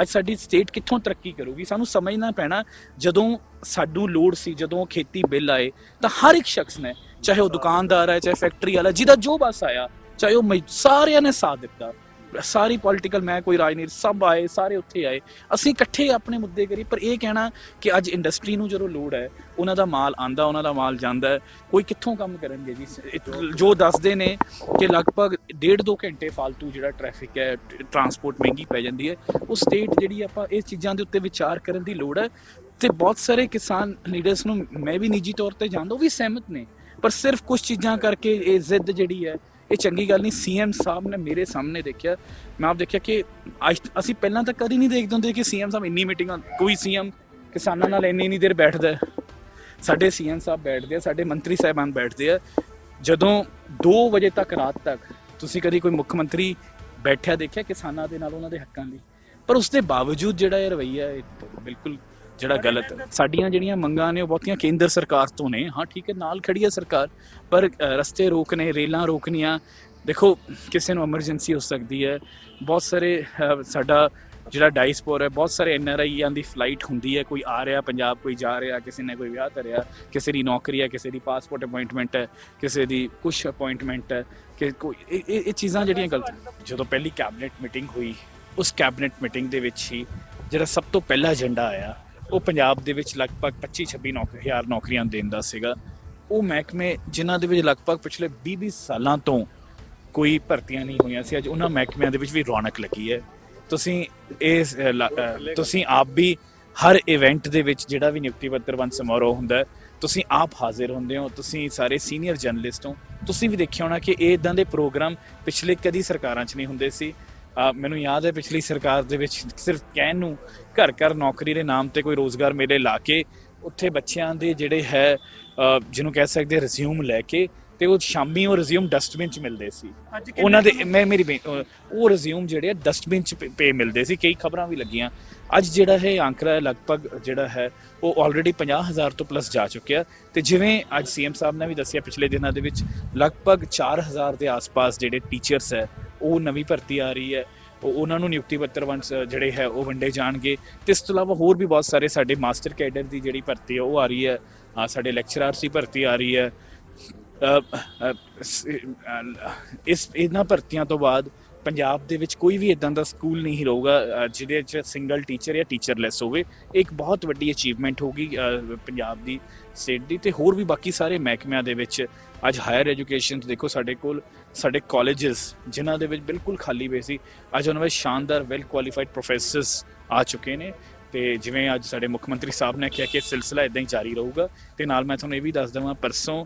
ਅੱਜ ਸਾਡੀ ਸਟੇਟ ਕਿੱਥੋਂ ਤਰੱਕੀ ਕਰੂਗੀ? ਸਾਨੂੰ ਸਮਝਣਾ ਪੈਣਾ, ਜਦੋਂ ਸਾਡੂ ਲੋੜ ਸੀ, ਜਦੋਂ ਖੇਤੀ ਬਿੱਲ ਆਏ, ਤਾਂ ਹਰ ਇੱਕ ਸ਼ਖਸ ਨੇ, ਚਾਹੇ ਉਹ ਦੁਕਾਨਦਾਰ ਹੈ ਚਾਹੇ ਫੈਕਟਰੀ ਵਾਲਾ, ਜਿਹਦਾ ਜੋ ਬਸ ਆਇਆ, ਚਾਹੇ ਉਹ ਮਜ਼- ਸਾਰਿਆਂ ਨੇ ਸਾਥ ਦਿੱਤਾ। ਸਾਰੀ ਪੋਲੀਟੀਕਲ ਮੈਂ ਕੋਈ ਰਾਜਨੀਤੀ ਸਭ ਆਏ, ਸਾਰੇ ਉੱਥੇ ਆਏ। ਅਸੀਂ ਇਕੱਠੇ ਆਪਣੇ ਮੁੱਦੇ ਕਰੀ ਪਰ ਇਹ ਕਹਿਣਾ ਕਿ ਅੱਜ ਇੰਡਸਟਰੀ ਨੂੰ ਜਦੋਂ ਲੋੜ ਹੈ, ਉਹਨਾਂ ਦਾ ਮਾਲ ਆਂਦਾ ਉਹਨਾਂ ਦਾ ਮਾਲ ਜਾਂਦਾ ਕੋਈ ਕਿੱਥੋਂ ਕੰਮ ਕਰਨਗੇ ਜੀ? ਜੋ ਦੱਸਦੇ ਨੇ ਕਿ ਲਗਭਗ ਡੇਢ ਦੋ ਘੰਟੇ ਫालतू ਜਿਹੜਾ ਟ੍ਰੈਫਿਕ ਹੈ ਟਰਾਂਸਪੋਰਟ ਮਹਿੰਗੀ ਪੈ ਜਾਂਦੀ ਹੈ, ਉਹ ਸਟੇਟ ਜਿਹੜੀ ਆਪਾਂ ਇਸ ਚੀਜ਼ਾਂ ਦੇ ਉੱਤੇ ਵਿਚਾਰ ਕਰਨ ਦੀ ਲੋੜ ਹੈ। ਤੇ ਬਹੁਤ ਸਾਰੇ ਕਿਸਾਨ ਲੀਡਰਸ ਨੂੰ ਮੈਂ ਵੀ ਨਿੱਜੀ ਤੌਰ ਤੇ ਜਾਣਦਾ, ਉਹ ਵੀ ਸਹਿਮਤ ਨੇ। ਪਰ ਸਿਰਫ ਕੁਝ ਚੀਜ਼ਾਂ ਕਰਕੇ ਇਹ ਜ਼ਿੱਦ ਜਿਹੜੀ ਹੈ ਇਹ ਚੰਗੀ ਗੱਲ ਨਹੀਂ, ਸੀਐਮ ਸਾਹਿਬ ਨੇ ਮੇਰੇ ਸਾਹਮਣੇ ਦੇਖਿਆ। ਮੈਂ ਆਪ ਦੇਖਿਆ ਕਿ ਅੱਜ ਅਸੀਂ ਪਹਿਲਾਂ ਤਾਂ ਕਦੀ ਨਹੀਂ ਦੇਖਦੇ ਹੁੰਦੇ ਕਿ ਸੀਐਮ ਸਾਹਿਬ ਇੰਨੀ ਮੀਟਿੰਗਾਂ, ਕੋਈ ਸੀਐਮ ਕਿਸਾਨਾਂ ਨਾਲ ਇੰਨੀ ਨਹੀਂ ਦੇਰ ਬੈਠਦਾ ਹੈ। ਸਾਡੇ ਸੀਐਮ ਸਾਹਿਬ ਬੈਠਦੇ ਆ, ਸਾਡੇ ਮੰਤਰੀ ਸਾਹਿਬਾਨ ਬੈਠਦੇ ਆ। ਜਦੋਂ 2 ਵਜੇ ਤੱਕ ਰਾਤ ਤੱਕ ਤੁਸੀਂ ਕਦੀ ਕੋਈ ਮੁੱਖ ਮੰਤਰੀ ਬੈਠਿਆ ਦੇਖਿਆ ਕਿਸਾਨਾਂ ਦੇ ਨਾਲ ਉਹਨਾਂ ਦੇ ਹੱਕਾਂ ਲਈ? ਪਰ ਉਸ ਦੇ ਬਾਵਜੂਦ ਜਿਹੜਾ ਇਹ ਰਵਈਆ ਇਹ ਬਿਲਕੁਲ ਜਿਹੜਾ ਗਲਤ ਹੈ। ਸਾਡੀਆਂ ਜਿਹੜੀਆਂ ਮੰਗਾਂ ਨੇ ਉਹ ਬਹੁਤੀਆਂ ਕੇਂਦਰ ਸਰਕਾਰ ਤੋਂ ਨੇ। ਹਾਂ, ਠੀਕ ਹੈ, ਨਾਲ ਖੜੀ ਹੈ ਸਰਕਾਰ, ਪਰ ਰਸਤੇ ਰੋਕਨੇ ਰੇਲਾਂ ਰੋਕਣੀਆਂ, ਦੇਖੋ, ਕਿਸੇ ਨੂੰ ਐਮਰਜੈਂਸੀ ਹੋ ਸਕਦੀ ਹੈ। ਬਹੁਤ ਸਾਰੇ ਸਾਡਾ ਜਿਹੜਾ ਡਾਈਸਪੋਰ ਹੈ, ਬਹੁਤ ਸਾਰੇ ਐਨਆਰਆਈਆਂ ਦੀ ਫਲਾਈਟ ਹੁੰਦੀ ਹੈ। ਕੋਈ ਆ ਰਿਹਾ ਪੰਜਾਬ, ਕੋਈ ਜਾ ਰਿਹਾ, ਕਿਸੇ ਨੇ ਕੋਈ ਵਿਆਹ ਧਰਿਆ, ਕਿਸੇ ਦੀ ਨੌਕਰੀ ਹੈ, ਕਿਸੇ ਦੀ ਪਾਸਪੋਰਟ ਅਪਾਇੰਟਮੈਂਟ ਹੈ, ਕਿਸੇ ਦੀ ਕੁਝ ਅਪਾਇੰਟਮੈਂਟ ਹੈ, ਕਿ ਕੋਈ, ਇਹ ਇਹ ਚੀਜ਼ਾਂ ਜਿਹੜੀਆਂ ਗਲਤ ਜਦੋਂ ਪਹਿਲੀ ਕੈਬਨਿਟ ਮੀਟਿੰਗ ਹੋਈ, ਉਸ ਕੈਬਨਿਟ ਮੀਟਿੰਗ ਦੇ ਵਿੱਚ ਹੀ ਜਿਹੜਾ ਸਭ ਤੋਂ ਪਹਿਲਾ ਏਜੰਡਾ ਆਇਆ ਉਹ ਪੰਜਾਬ ਦੇ ਵਿੱਚ ਲਗਭਗ 25-26 ਹਜ਼ਾਰ ਨੌਕਰੀਆਂ ਦੇਣ ਦਾ ਸੀਗਾ। ਉਹ ਮਹਿਕਮੇ ਜਿਨ੍ਹਾਂ ਦੇ ਵਿੱਚ ਲਗਭਗ ਪਿਛਲੇ 20-20 ਸਾਲਾਂ ਤੋਂ ਕੋਈ ਭਰਤੀਆਂ ਨਹੀਂ ਹੋਈਆਂ ਸੀ ਅੱਜ ਉਹਨਾਂ ਮਹਿਕਮਿਆਂ ਦੇ ਵਿੱਚ ਵੀ ਰੌਣਕ ਲੱਗੀ ਹੈ। ਤੁਸੀਂ ਇਸ ਤੁਸੀਂ ਆਪ ਵੀ ਹਰ ਇਵੈਂਟ ਦੇ ਵਿੱਚ ਜਿਹੜਾ ਵੀ ਨਿਯੁਕਤੀ ਪੱਤਰ ਵੰਡ ਸਮਾਰੋਹ ਹੁੰਦਾ ਹੈ, ਤੁਸੀਂ ਆਪ ਹਾਜ਼ਰ ਹੁੰਦੇ ਹੋ ਤੁਸੀਂ ਸਾਰੇ ਸੀਨੀਅਰ ਜਰਨਲਿਸਟ ਹੋ। ਤੁਸੀਂ ਵੀ ਦੇਖਿਆ ਹੋਣਾ ਕਿ ਇਹ ਇਦਾਂ ਦੇ ਪ੍ਰੋਗਰਾਮ ਪਿਛਲੇ ਕਦੀ ਸਰਕਾਰਾਂ 'ਚ ਨਹੀਂ ਹੁੰਦੇ ਸੀ। ਮੈਨੂੰ ਯਾਦ ਹੈ ਪਿਛਲੀ ਸਰਕਾਰ ਦੇ ਵਿੱਚ ਸਿਰਫ ਕਹਿਣ ਨੂੰ ਘਰ ਘਰ ਨੌਕਰੀ ਦੇ ਨਾਮ ਤੇ ਕੋਈ ਰੋਜ਼ਗਾਰ ਮੇਲੇ ਲਾ ਕੇ ਉੱਥੇ ਬੱਚਿਆਂ ਦੇ ਜਿਹੜੇ ਹੈ ਜਿਹਨੂੰ ਕਹਿ ਸਕਦੇ ਰਿਜ਼ਿਊਮ ਲੈ ਕੇ ਤੇ ਉਹ ਸ਼ਾਮੀ ਉਹ ਰਿਜ਼ਿਊਮ ਡਸਟਬਿਨ 'ਚ ਮਿਲਦੇ ਸੀ। ਉਹਨਾਂ ਦੇ ਮੈਂ ਮੇਰੀ ਉਹ ਰਿਜ਼ਿਊਮ ਜਿਹੜੇ ਆ ਡਸਟਬਿਨ 'ਚ ਪੇ- ਮਿਲਦੇ ਸੀ ਕਈ ਖਬਰਾਂ ਵੀ ਲੱਗੀਆਂ। ਅੱਜ ਜਿਹੜਾ ਹੈ ਅੰਕੜਾ ਹੈ ਲਗਭਗ ਜਿਹੜਾ ਹੈ ਉਹ ਆਲਰੇਡੀ 50000 ਤੋਂ ਪਲੱਸ ਜਾ ਚੁੱਕਿਆ। ਤੇ ਜਿਵੇਂ ਅੱਜ ਸੀਐਮ ਸਾਹਿਬ ਨੇ ਵੀ ਦੱਸਿਆ ਪਿਛਲੇ ਦਿਨਾਂ ਦੇ ਵਿੱਚ ਲਗਭਗ 4000 ਦੇ ਆਸ-ਪਾਸ ਜਿਹੜੇ ਟੀਚਰਸ ਹੈ ਉਹ ਨਵੀਂ ਭਰਤੀ ਆ ਰਹੀ ਹੈ, ਉਹ ਉਹਨਾਂ ਨੂੰ ਨਿਯੁਕਤੀ ਪੱਤਰ ਵੰਡ ਜਿਹੜੇ ਹੈ, ਉਹ ਵੰਡੇ ਜਾਣਗੇ। ਤੇ ਇਸ ਤੋਂ ਇਲਾਵਾ ਹੋਰ ਵੀ ਬਹੁਤ ਸਾਰੇ ਸਾਡੇ ਮਾਸਟਰ ਕੈਡਰ ਦੀ ਜਿਹੜੀ ਭਰਤੀ ਹੈ, ਉਹ ਆ ਰਹੀ ਹੈ। ਸਾਡੇ ਲੈਕਚਰਰਸ ਦੀ ਭਰਤੀ ਆ ਰਹੀ ਹੈ। ਇਸ, ਇਹਨਾਂ ਭਰਤੀਆਂ ਤੋਂ ਬਾਅਦ ਪੰਜਾਬ ਦੇ ਵਿੱਚ ਕੋਈ ਵੀ ਇਦਾਂ ਦਾ ਸਕੂਲ ਨਹੀਂ ਰਹੂਗਾ ਜਿਹਦੇ ਵਿੱਚ ਸਿੰਗਲ ਟੀਚਰ ਜਾਂ ਟੀਚਰਲੈਸ ਹੋਵੇ ਇਹ ਇੱਕ ਬਹੁਤ ਵੱਡੀ ਅਚੀਵਮੈਂਟ ਹੋਗੀ ਅ, ਪੰਜਾਬ ਦੀ ਸਟੇਟ ਦੀ ਤੇ ਹੋਰ ਵੀ ਬਾਕੀ ਸਾਰੇ ਮਹਿਕਮਿਆਂ ਦੇ ਵਿੱਚ। ਅੱਜ ਹਾਇਰ ਐਜੂਕੇਸ਼ਨ ਦੇਖੋ ਸਾਡੇ ਕੋਲ ਸਾਡੇ ਕਾਲਜਸ ਜਿਨ੍ਹਾਂ ਦੇ ਵਿੱਚ ਬਿਲਕੁਲ ਖਾਲੀ ਪਏ ਸੀ ਅੱਜ ਉਹਨਾਂ ਵਿੱਚ ਸ਼ਾਨਦਾਰ ਵੈਲ ਕੁਆਲੀਫਾਈਡ ਪ੍ਰੋਫੈਸਰਸ ਆ ਚੁੱਕੇ ਨੇ ਤੇ ਜਿਵੇਂ ਅੱਜ ਸਾਡੇ ਮੁੱਖ ਮੰਤਰੀ ਸਾਹਿਬ ਨੇ ਕਿਹਾ ਕਿ ਇਹ ਸਿਲਸਿਲਾ ਇਦਾਂ ਹੀ ਜਾਰੀ ਰਹੂਗਾ ਤੇ ਨਾਲ ਮੈਂ ਤੁਹਾਨੂੰ ਇਹ ਵੀ ਦੱਸ ਦਵਾਂ ਪਰਸੋਂ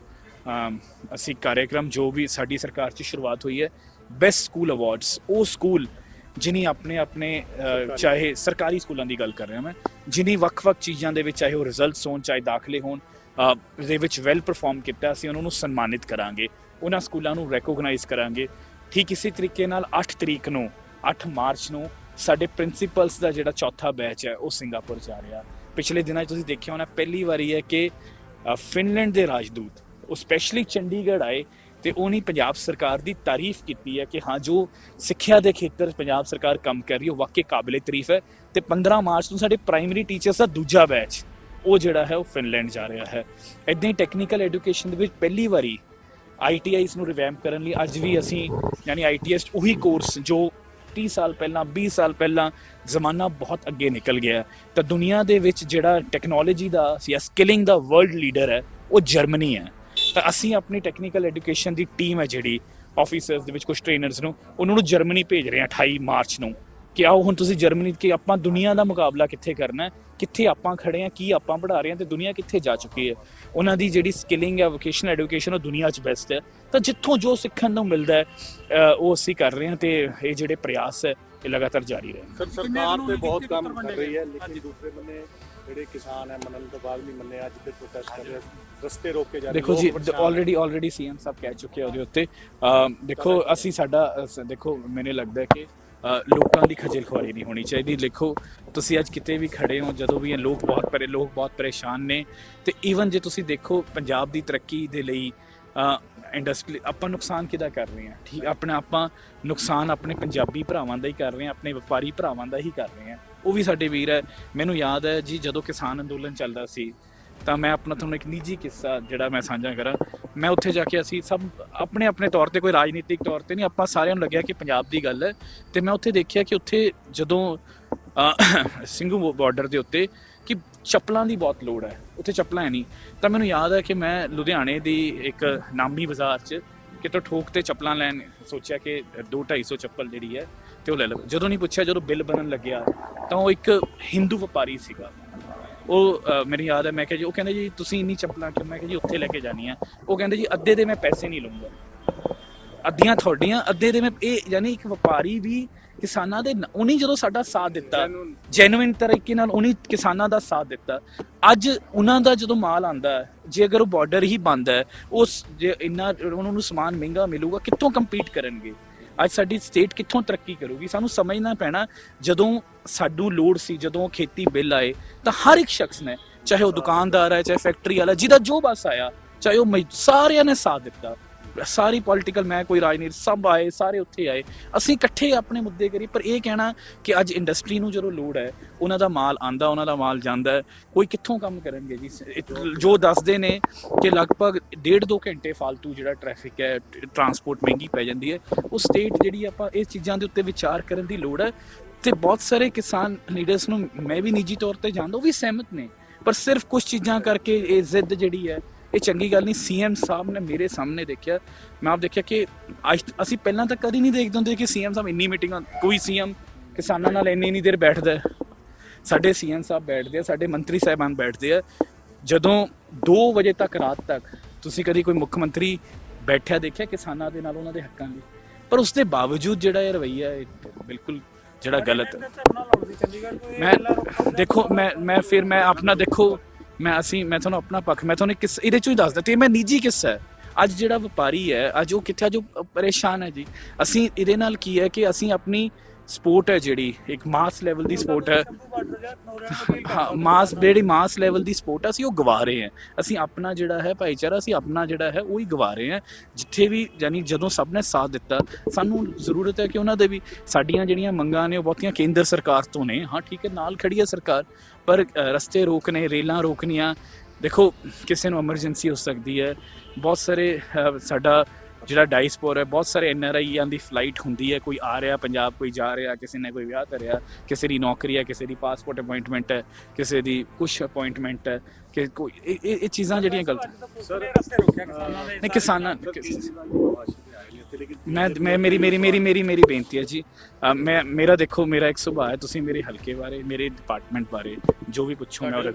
ਅਸੀਂ ਕਾਰਜਕ੍ਰਮ ਜੋ ਵੀ ਸਾਡੀ ਸਰਕਾਰ 'ਚ ਸ਼ੁਰੂਆਤ ਹੋਈ ਹੈ ਬੈਸਟ ਸਕੂਲ ਅਵਾਰਡਸ ਉਹ ਸਕੂਲ ਜਿਨੀ ਆਪਣੇ ਆਪਣੇ ਚਾਹੇ ਸਰਕਾਰੀ ਸਕੂਲਾਂ ਦੀ ਗੱਲ ਕਰ ਰਿਹਾ ਮੈਂ ਜਿਨੀ ਵੱਖ-ਵੱਖ ਚੀਜ਼ਾਂ ਦੇ ਵਿੱਚ ਚਾਹੇ ਉਹ ਰਿਜ਼ਲਟਸ ਹੋਣ ਚਾਹੇ ਦਾਖਲੇ ਹੋਣ ਦੇ ਵਿੱਚ ਵੈਲ ਪਰਫਾਰਮ ਕੀਤਾ ਅਸੀਂ ਉਹਨਾਂ ਨੂੰ ਸਨਮਾਨਿਤ ਕਰਾਂਗੇ। ਉਹਨਾਂ ਸਕੂਲਾਂ ਨੂੰ ਰੈਕੋਗਨਾਈਜ਼ ਕਰਾਂਗੇ। ਠੀਕ ਇਸੇ ਤਰੀਕੇ ਨਾਲ 8 ਤਰੀਕ ਨੂੰ 8 ਮਾਰਚ ਨੂੰ ਸਾਡੇ ਪ੍ਰਿੰਸੀਪਲਸ ਦਾ ਜਿਹੜਾ ਚੌਥਾ ਬੈਚ ਹੈ ਉਹ ਸਿੰਗਾਪੁਰ ਜਾ ਰਿਹਾ। ਪਿਛਲੇ ਦਿਨਾਂ 'ਚ ਤੁਸੀਂ ਦੇਖਿਆ ਹੋਣਾ ਪਹਿਲੀ ਵਾਰੀ ਹੈ ਕਿ ਅ, ਫਿਨਲੈਂਡ ਦੇ ਰਾਜਦੂਤ ਉਹ ਸਪੈਸ਼ਲੀ ਚੰਡੀਗੜ੍ਹ ਆਏ ਤੇ ਉਹਨੇ ਪੰਜਾਬ ਸਰਕਾਰ ਦੀ ਤਾਰੀਫ ਕੀਤੀ ਹੈ ਕਿ ਹਾਂ ਜੋ ਸਿੱਖਿਆ ਦੇ ਖੇਤਰ ਪੰਜਾਬ ਸਰਕਾਰ ਕੰਮ ਕਰ ਰਹੀ ਹੈ, ਉਹ ਵਾਕਈ ਕਾਬਲੇ ਤਾਰੀਫ ਹੈ। ਤੇ 15 ਮਾਰਚ ਨੂੰ ਸਾਡੇ ਪ੍ਰਾਇਮਰੀ ਟੀਚਰਸ ਦਾ ਦੂਜਾ ਬੈਚ ਉਹ ਜਿਹੜਾ ਹੈ ਉਹ ਫਿਨਲੈਂਡ ਜਾ ਰਿਹਾ ਹੈ। ਇਦਾਂ ਹੀ ਟੈਕਨੀਕਲ ਐਜੂਕੇਸ਼ਨ ਦੇ ਵਿੱਚ ਪਹਿਲੀ ਵਾਰੀ ਆਈਟੀਆਈਸ ਨੂੰ ਰਿਵੈਂਪ ਕਰਨ ਲਈ ਅੱਜ ਵੀ ਅਸੀਂ, ਯਾਨੀ ਆਈਟੀਐਸ ਉਹੀ ਕੋਰਸ ਜੋ 30 ਸਾਲ ਪਹਿਲਾਂ 20 ਸਾਲ ਪਹਿਲਾਂ ਜ਼ਮਾਨਾ ਬਹੁਤ ਅੱਗੇ ਨਿਕਲ ਗਿਆ। ਤਾਂ ਦੁਨੀਆ ਦੇ ਵਿੱਚ ਜਿਹੜਾ ਟੈਕਨੋਲੋਜੀ ਦਾ ਜਾਂ ਸਕਿਲਿੰਗ ਦਾ ਵਰਲਡ ਲੀਡਰ ਹੈ, ਉਹ ਜਰਮਨੀ ਹੈ। ਅਸੀਂ ਆਪਣੀ ਟੈਕਨੀਕਲ ਐਜੂਕੇਸ਼ਨ ਦੀ ਟੀਮ ਹੈ ਜਿਹੜੀ ਆਫੀਸਰਸ ਦੇ ਵਿੱਚ ਕੁਝ ਟ੍ਰੇਨਰਸ ਨੂੰ, ਉਹਨਾਂ ਨੂੰ ਜਰਮਨੀ ਭੇਜ ਰਹੇ ਹਾਂ 28 ਮਾਰਚ ਨੂੰ। ਕਿ ਆਓ ਹੁਣ ਤੁਸੀਂ ਜਰਮਨੀ ਕਿ ਆਪਾਂ ਦੁਨੀਆ ਦਾ ਮੁਕਾਬਲਾ ਕਿੱਥੇ ਕਰਨਾ ਹੈ, ਕਿੱਥੇ ਆਪਾਂ ਖੜੇ ਹਾਂ, ਕੀ ਆਪਾਂ ਪੜ੍ਹਾ ਰਹੇ ਹਾਂ ਤੇ ਦੁਨੀਆ ਕਿੱਥੇ ਜਾ ਚੁੱਕੀ ਹੈ। ਉਹਨਾਂ ਦੀ ਜਿਹੜੀ ਸਕਿਲਿੰਗ ਹੈ ਵੋਕੇਸ਼ਨਲ ਐਜੂਕੇਸ਼ਨ ਉਹ ਦੁਨੀਆ 'ਚ ਬੈਸਟ ਹੈ। ਤਾਂ ਜਿੱਥੋਂ ਜੋ ਸਿੱਖਣ ਨੂੰ ਮਿਲਦਾ ਹੈ ਉਹ ਅਸੀਂ ਕਰ ਰਹੇ ਹਾਂ ਤੇ ਇਹ ਜਿਹੜੇ ਪ੍ਰਯਾਸ ਹੈ ਇਹ ਲਗਾਤਾਰ ਜਾਰੀ ਰਹਿਣ ਸਰ ਸਰਕਾਰ ਤੇ ਬਹੁਤ ਕੰਮ ਕਰ ਰਹੀ ਹੈ ਲੇਕਿਨ ਦੂਸਰੇ ਬੰਨੇ ਜਿਹੜੇ ਕਿਸਾਨ ਹੈ ਮੰਨਣ ਤੋਂ ਬਾਅਦ ਨਹੀਂ ਮੰਨੇ ਅੱਜ ਤੇ ਪ੍ਰੋਟੈਸਟ ਕਰ ਰਹੇ। ਰਸਤੇ ਰੋਕੇ ਜਾ ਰਹੇ ਦੇਖੋ ਜੀ ਆਲਰੇਡੀ ਆਲਰੇਡੀ ਸੀਐਮ ਸਾਹਿਬ ਕਹਿ ਚੁੱਕੇ ਆ ਉਹਦੇ ਉੱਤੇ। ਦੇਖੋ ਅਸੀਂ ਸਾਡਾ ਦੇਖੋ ਮੈਨੂੰ ਲੱਗਦਾ ਹੈ ਕਿ ਲੋਕਾਂ ਦੀ ਖੱਜਲ ਖੁਆਰੀ ਨਹੀਂ ਹੋਣੀ ਚਾਹੀਦੀ। ਦੇਖੋ ਤੁਸੀਂ ਅੱਜ ਕਿਤੇ ਵੀ ਖੜੇ ਹੋ ਜਦੋਂ ਵੀ ਇਹ ਲੋਕ ਬਹੁਤ ਪਰੇ ਲੋਕ ਬਹੁਤ ਪਰੇਸ਼ਾਨ ਨੇ। ਤੇ ਈਵਨ ਜੇ ਤੁਸੀਂ ਦੇਖੋ ਪੰਜਾਬ ਦੀ ਤਰੱਕੀ ਦੇ ਲਈ ਇੰਡਸਟਰੀ ਆਪਾਂ ਨੁਕਸਾਨ ਕਿਹਦਾ ਕਰ ਰਹੇ ਹਾਂ? ਠੀਕ ਆਪਣਾ ਆਪਾਂ ਨੁਕਸਾਨ ਆਪਣੇ ਪੰਜਾਬੀ ਭਰਾਵਾਂ ਦਾ ਹੀ ਕਰ ਰਹੇ ਹਾਂ ਆਪਣੇ ਵਪਾਰੀ ਭਰਾਵਾਂ ਦਾ ਹੀ ਕਰ ਰਹੇ ਹਾਂ। ਉਹ ਵੀ ਸਾਡੇ ਵੀਰ ਹੈ ਮੈਨੂੰ ਯਾਦ ਹੈ ਜੀ ਜਦੋਂ ਕਿਸਾਨ ਅੰਦੋਲਨ ਚੱਲਦਾ ਸੀ ਤਾਂ ਮੈਂ ਆਪਣਾ ਤੁਹਾਨੂੰ ਇੱਕ ਨਿੱਜੀ ਕਿੱਸਾ ਜਿਹੜਾ ਮੈਂ ਸਾਂਝਾ ਕਰਾਂ। ਮੈਂ ਉੱਥੇ ਜਾ ਕੇ ਅਸੀਂ ਸਭ ਆਪਣੇ ਆਪਣੇ ਤੌਰ ਤੇ ਕੋਈ ਰਾਜਨੀਤਿਕ ਤੌਰ ਤੇ ਨਹੀਂ ਆਪਾਂ ਸਾਰਿਆਂ ਨੂੰ ਲੱਗਿਆ ਕਿ ਪੰਜਾਬ ਦੀ ਗੱਲ ਹੈ। ਤੇ ਮੈਂ ਉੱਥੇ ਦੇਖਿਆ ਕਿ ਉੱਥੇ ਜਦੋਂ ਅਹ, ਸਿੰਘੂ ਬਾਰਡਰ ਦੇ ਉੱਤੇ ਕਿ ਚੱਪਲਾਂ ਦੀ ਬਹੁਤ ਲੋੜ ਹੈ, ਉੱਥੇ ਚੱਪਲਾਂ ਹੈ ਨਹੀਂ। ਤਾਂ ਮੈਨੂੰ ਯਾਦ ਹੈ ਕਿ ਮੈਂ ਲੁਧਿਆਣੇ ਦੀ ਇੱਕ ਨਾਮੀ ਬਾਜ਼ਾਰ 'ਚ ਕਿਤੋਂ ਠੋਕ ਤੇ ਚੱਪਲਾਂ ਲੈਣ ਸੋਚਿਆ ਕਿ 2 250 ਚੱਪਲ ਜਿਹੜੀ ਹੈ ਤੇ ਉਹ ਲੈ ਲਵਾਂ ਜਦੋਂ ਨਹੀਂ ਪੁੱਛਿਆ, ਜਦੋਂ ਬਿੱਲ ਬਣਨ ਲੱਗਿਆ, ਤਾਂ ਉਹ ਇੱਕ ਹਿੰਦੂ ਵਪਾਰੀ ਸੀਗਾ। ਉਹ ਮੈਨੂੰ ਯਾਦ ਹੈ, ਮੈਂ ਕਿਹਾ ਜੀ, ਉਹ ਕਹਿੰਦੇ ਜੀ, ਤੁਸੀਂ ਇੰਨੀ ਚੱਪਲਾਂ ਕਿਉਂ? ਮੈਂ ਕਿਹਾ ਜੀ, ਉੱਥੇ ਲੈ ਕੇ ਜਾਣੀ ਆ ਉਹ ਕਹਿੰਦੇ ਜੀ, ਅੱਧੇ ਦੇ ਮੈਂ ਪੈਸੇ ਨਹੀਂ ਲਵਾਂਗਾ ਅੱਧੀਆਂ ਤੁਹਾਡੀਆਂ ਅੱਧੇ ਦੇ ਮੈਂ ਇਹ ਯਾਨੀ ਇੱਕ ਵਪਾਰੀ ਵੀ ਕਿਸਾਨਾਂ ਦੇ ਉਹਨੇ ਜਦੋਂ ਸਾਡਾ ਸਾਥ ਦਿੱਤਾ ਜੈਨੂਇਨ ਤਰੀਕੇ ਨਾਲ ਉਹਨੇ ਕਿਸਾਨਾਂ ਦਾ ਸਾਥ ਦਿੱਤਾ। ਅੱਜ ਉਹਨਾਂ ਦਾ ਜਦੋਂ ਮਾਲ ਆਂਦਾ ਹੈ ਜੇ ਅਗਰ ਉਹ ਬਾਰਡਰ ਹੀ ਬੰਦ ਹੈ ਉਸ ਜੇ ਇੰਨਾ ਉਹਨਾਂ ਨੂੰ ਸਮਾਨ ਮਹਿੰਗਾ ਮਿਲੂਗਾ ਕਿੱਥੋਂ ਕੰਪੀਟ ਕਰਨਗੇ? ਅੱਜ ਸਾਡੀ ਸਟੇਟ ਕਿੱਥੋਂ ਤਰੱਕੀ ਕਰੂਗੀ? ਸਾਨੂੰ ਸਮਝਣਾ ਪੈਣਾ ਜਦੋਂ ਸਾਡੂ ਲੋੜ ਸੀ ਜਦੋਂ ਖੇਤੀ ਬਿੱਲ ਆਏ ਤਾਂ ਹਰ ਇੱਕ ਸ਼ਖਸ ਨੇ ਚਾਹੇ ਉਹ ਦੁਕਾਨਦਾਰ ਹੈ ਚਾਹੇ ਫੈਕਟਰੀ ਵਾਲਾ ਜਿਹਦਾ ਜੋ ਬਸ ਆਇਆ ਚਾਹੇ ਉਹ ਸਾਰਿਆਂ ਨੇ ਸਾਥ ਦਿੱਤਾ। ਸਾਰੀ ਪੋਲਿਟੀਕਲ ਮੈਂ ਕੋਈ ਰਾਜਨੀਤੀ ਸਭ ਆਏ, ਸਾਰੇ ਉੱਥੇ ਆਏ। ਅਸੀਂ ਇਕੱਠੇ ਆਪਣੇ ਮੁੱਦੇ ਕਰੀ ਪਰ ਇਹ ਕਹਿਣਾ ਕਿ ਅੱਜ ਇੰਡਸਟਰੀ ਨੂੰ ਜਦੋਂ ਲੋੜ ਹੈ, ਉਹਨਾਂ ਦਾ ਮਾਲ ਆਂਦਾ ਉਹਨਾਂ ਦਾ ਮਾਲ ਜਾਂਦਾ ਕੋਈ ਕਿੱਥੋਂ ਕੰਮ ਕਰਨਗੇ ਜੀ? ਜੋ ਦੱਸਦੇ ਨੇ ਕਿ ਲਗਭਗ ਡੇਢ ਦੋ ਘੰਟੇ ਫालतू ਜਿਹੜਾ ਟ੍ਰੈਫਿਕ ਹੈ ਟਰਾਂਸਪੋਰਟ ਮਹਿੰਗੀ ਪੈ ਜਾਂਦੀ ਹੈ, ਉਹ ਸਟੇਟ ਜਿਹੜੀ ਆਪਾਂ ਇਹ ਚੀਜ਼ਾਂ ਦੇ ਉੱਤੇ ਵਿਚਾਰ ਕਰਨ ਦੀ ਲੋੜ ਹੈ ਤੇ ਬਹੁਤ ਸਾਰੇ ਕਿਸਾਨ ਲੀਡਰਸ ਨੂੰ ਮੈਂ ਵੀ ਨਿੱਜੀ ਤੌਰ ਤੇ ਜਾਣਦਾ, ਉਹ ਵੀ ਸਹਿਮਤ ਨੇ। ਪਰ ਸਿਰਫ ਕੁਝ ਚੀਜ਼ਾਂ ਕਰਕੇ ਇਹ ਜ਼ਿੱਦ ਜਿਹੜੀ ਹੈ ਇਹ ਚੰਗੀ ਗੱਲ ਨਹੀਂ ਸੀਐਮ ਸਾਹਿਬ ਨੇ ਮੇਰੇ ਸਾਹਮਣੇ ਦੇਖਿਆ ਮੈਂ ਆਪ ਦੇਖਿਆ ਕਿ ਅੱਜ ਅਸੀਂ ਪਹਿਲਾਂ ਤਾਂ ਕਦੀ ਨਹੀਂ ਦੇਖਦੇ ਹੁੰਦੇ ਕਿ ਸੀਐਮ ਸਾਹਿਬ ਇੰਨੀ ਮੀਟਿੰਗਾਂ ਕੋਈ ਸੀਐਮ ਕਿਸਾਨਾਂ ਨਾਲ ਇੰਨੀ ਇੰਨੀ ਦੇਰ ਬੈਠਦਾ ਹੈ। ਸਾਡੇ ਸੀਐਮ ਸਾਹਿਬ ਬੈਠਦੇ ਆ ਸਾਡੇ ਮੰਤਰੀ ਸਾਹਿਬਾਨ ਬੈਠਦੇ ਆ। ਜਦੋਂ 2 ਵਜੇ ਤੱਕ ਰਾਤ ਤੱਕ ਤੁਸੀਂ ਕਦੀ ਕੋਈ ਮੁੱਖ ਮੰਤਰੀ ਬੈਠਿਆ ਦੇਖਿਆ ਕਿਸਾਨਾਂ ਦੇ ਨਾਲ ਉਹਨਾਂ ਦੇ ਹੱਕਾਂ ਲਈ? ਪਰ ਉਸ ਦੇ ਬਾਵਜੂਦ ਜਿਹੜਾ ਇਹ ਰਵਈਆ ਬਿਲਕੁਲ ਜਿਹੜਾ ਗਲਤ ਹੈ। ਮੈਂ ਦੇਖੋ ਮੈਂ ਮੈਂ ਫਿਰ ਮੈਂ ਆਪਣਾ ਦੇਖੋ ਮੈਂ ਅਸੀਂ, ਮੈਂ ਤੁਹਾਨੂੰ ਆਪਣਾ ਪੱਖ, ਮੈਂ ਤੁਹਾਨੂੰ ਕਿਸ, ਇਹਦੇ ਚੋਂ ਹੀ ਦੱਸਦਾ ਤੇ ਮੈਂ ਨਿੱਜੀ ਕਿੱਸਾ ਹੈ। ਅੱਜ ਜਿਹੜਾ ਵਪਾਰੀ ਹੈ, ਅੱਜ ਉਹ ਕਿੱਥੇ, ਅੱਜ ਪਰੇਸ਼ਾਨ ਹੈ ਜੀ। ਅਸੀਂ ਇਹਦੇ ਨਾਲ ਕੀ ਹੈ ਕਿ ਅਸੀਂ ਆਪਣੀ ਸਪੋਰਟ ਹੈ ਜਿਹੜੀ, ਇੱਕ ਮਾਸ ਲੈਵਲ ਦੀ ਸਪੋਰਟ ਹੈ। ਹਾਂ, ਮਾਸ, ਜਿਹੜੀ ਮਾਸ ਲੈਵਲ ਦੀ ਸਪੋਰਟ ਆ ਅਸੀਂ ਉਹ ਗਵਾ ਰਹੇ ਹਾਂ। ਅਸੀਂ ਆਪਣਾ ਜਿਹੜਾ ਹੈ ਭਾਈਚਾਰਾ, ਅਸੀਂ ਆਪਣਾ ਜਿਹੜਾ ਹੈ ਉਹ ਹੀ ਗਵਾ ਰਹੇ ਹਾਂ। ਜਿੱਥੇ ਵੀ, ਯਾਨੀ ਜਦੋਂ ਸਭ ਨੇ ਸਾਥ ਦਿੱਤਾ, ਸਾਨੂੰ ਜ਼ਰੂਰਤ ਹੈ ਕਿ ਉਹਨਾਂ ਦੇ ਵੀ ਸਾਡੀਆਂ ਜਿਹੜੀਆਂ ਮੰਗਾਂ ਨੇ, ਉਹ ਬਹੁਤੀਆਂ ਕੇਂਦਰ ਸਰਕਾਰ ਤੋਂ ਨੇ। ਹਾਂ, ਠੀਕ ਹੈ, ਨਾਲ ਖੜੀ ਹੈ ਸਰਕਾਰ। ਪਰ ਰਸਤੇ ਰੋਕਨੇ ਰੇਲਾਂ ਰੋਕਣੀਆਂ ਦੇਖੋ ਕਿਸੇ ਨੂੰ ਐਮਰਜੈਂਸੀ ਹੋ ਸਕਦੀ ਹੈ। ਬਹੁਤ ਸਾਰੇ ਸਾਡਾ ਜਿਹੜਾ ਡਾਈਸਪੋਰ ਹੈ ਬਹੁਤ ਸਾਰੇ ਐਨਆਰਆਈਆਂ ਦੀ ਫਲਾਈਟ ਹੁੰਦੀ ਹੈ। ਕੋਈ ਆ ਰਿਹਾ ਪੰਜਾਬ ਕੋਈ ਜਾ ਰਿਹਾ ਕਿਸੇ ਨੇ ਕੋਈ ਵਿਆਹ ਕਰਿਆ ਕਿਸੇ ਦੀ ਨੌਕਰੀ ਹੈ ਕਿਸੇ ਦੀ ਪਾਸਪੋਰਟ ਅਪਾਇੰਟਮੈਂਟ ਹੈ ਕਿਸੇ ਦੀ ਕੁਝ ਅਪਾਇੰਟਮੈਂਟ ਹੈ ਕਿ ਕੋਈ ਇਹ- ਚੀਜ਼ਾਂ ਜਿਹੜੀਆਂ ਗਲਤ ਸਰ ਨਹੀਂ ਕਿਸਾਨਾਂ ਮੈਂ ਮੈਂ ਮੇਰੀ ਮੇਰੀ ਮੇਰੀ ਮੇਰੀ ਮੇਰੀ ਬੇਨਤੀ ਹੈ ਜੀ। ਅ, ਮੈਂ ਮੇਰਾ ਦੇਖੋ ਮੇਰਾ ਇੱਕ ਸੁਭਾਅ ਹੈ ਤੁਸੀਂ ਮੇਰੇ ਹਲਕੇ ਬਾਰੇ ਮੇਰੇ ਡਿਪਾਰਟਮੈਂਟ ਬਾਰੇ ਜੋ ਵੀ ਪੁੱਛੋ ਮੈਂ ਉਹਦੇ